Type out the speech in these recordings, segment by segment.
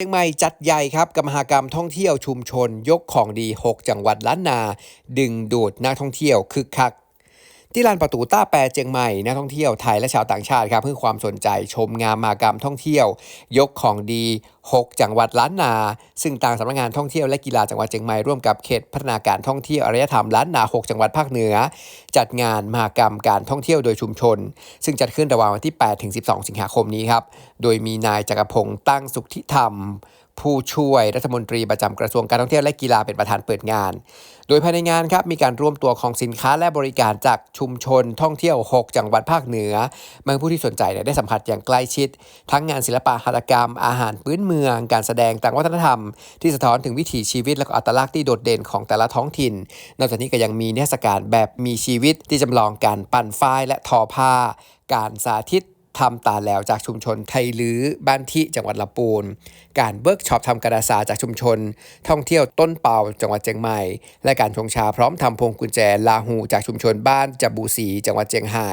เชียงใหม่จัดใหญ่ครับกับมหากรรมท่องเที่ยวชุมชน ยกของดี 6 จังหวัดล้านนา ดึงดูดนักท่องเที่ยวคึกคัก ที่ลานประตูต้าแปรเจียงใหม่นักท่องเที่ยวไทยและชาวต่างชาติครับเพื่อความสนใจชมงานมากรรมท่องเที่ยว ยกของดี 6 จังหวัดล้านนา ซึ่งทางสำนักงานท่องเที่ยวและกีฬาจังหวัดเชียงใหม่ร่วมกับเขตพัฒนาการท่องเที่ยวอารยธรรมล้านนา 6 จังหวัดภาคเหนือ จัดงานมากรรมการท่องเที่ยวโดยชุมชน ซึ่งจัดขึ้นระหว่างวันที่8ถึง12 สิงหาคมนี้ครับโดยมีนายจักรพงศ์ตั้งสุขธิธรรม ผู้ช่วยรัฐมนตรีประจำกระทรวงการท่องเที่ยวและกีฬาเป็นประธานเปิดงาน โดยภายในงานครับมีการร่วมตัวของสินค้าและบริการจากชุมชนท่องเที่ยว 6 จังหวัดภาคเหนือเมื่อผู้ที่สนใจได้สัมผัสอย่างใกล้ชิด ทั้งงานศิลปะหัตถกรรม อาหารพื้นเมือง การแสดงต่างวัฒนธรรม ที่สะท้อนถึงวิถีชีวิตและก็อัตลักษณ์ที่โดดเด่นของแต่ละท้องถิ่น นอกจากนี้ก็ยังมีนิทศการแบบมีชีวิตที่จำลองการปั่นฝ้ายและทอผ้า การสาธิต ทำตาแล้วจากชุมชนไทยลื้อบ้านที่จังหวัดลำปูน การเบิร์กช็อปทำกระดาษสาจากชุมชน ท่องเที่ยวต้นเป่าจังหวัดเชียงใหม่ และการชงชาพร้อมทำพวงกุญแจลาหูจากชุมชนบ้านจับูสี จังหวัดเชียงไฮ้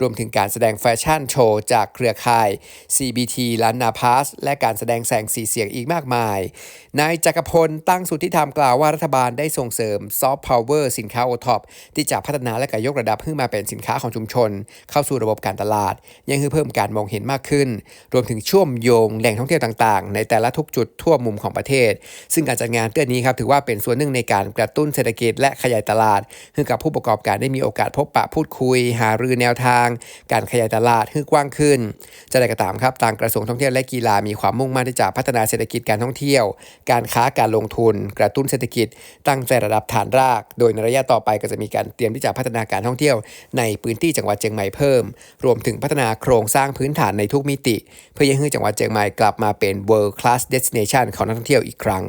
รวมถึงการแสดงแฟชั่นโชว์จากเครือข่าย CBT ล้านนาพาสและการแสดงแสงสีเสียงอีกมากมาย นายจักรพลตั้งสุทธิธรรมกล่าวว่ารัฐบาลได้ส่งเสริมซอฟต์พาวเวอร์สินค้าโอท็อปที่จะพัฒนาและกยกระดับขึ้นมาเป็นสินค้าของชุมชน เข้าสู่ระบบการตลาด ยังคือเพิ่มการมองเห็นมากขึ้น รวมถึงเชื่อมโยงแหล่งท่องเที่ยวต่างๆ ในแต่ละทุกจุดทั่วมุมของประเทศ ซึ่งการจัดงานเตื้อนนี้ครับถือว่าเป็นส่วนหนึ่งในการกระตุ้นเศรษฐกิจและขยายตลาดให้กับผู้ประกอบการได้มีโอกาสพบปะพูดคุย หารือแนวทาง การขยายตลาดให้กว้างขึ้น จะได้กระตามครับทางกระทรวงท่องเที่ยวและกีฬามีความมุ่งมั่นที่จะพัฒนาเศรษฐกิจการท่องเที่ยว การค้าการลงทุน กระตุ้นเศรษฐกิจ ตั้งใจระดับฐานราก โดยในระยะต่อไปก็จะมีการเตรียมที่จะพัฒนาการท่องเที่ยว ในพื้นที่จังหวัดเชียงใหม่เพิ่ม รวมถึงพัฒนาโครงสร้างพื้นฐานในทุกมิติ เพื่อยังให้จังหวัดเชียงใหม่กลับมาเป็น world class destination ของนักท่องเที่ยวอีกครั้ง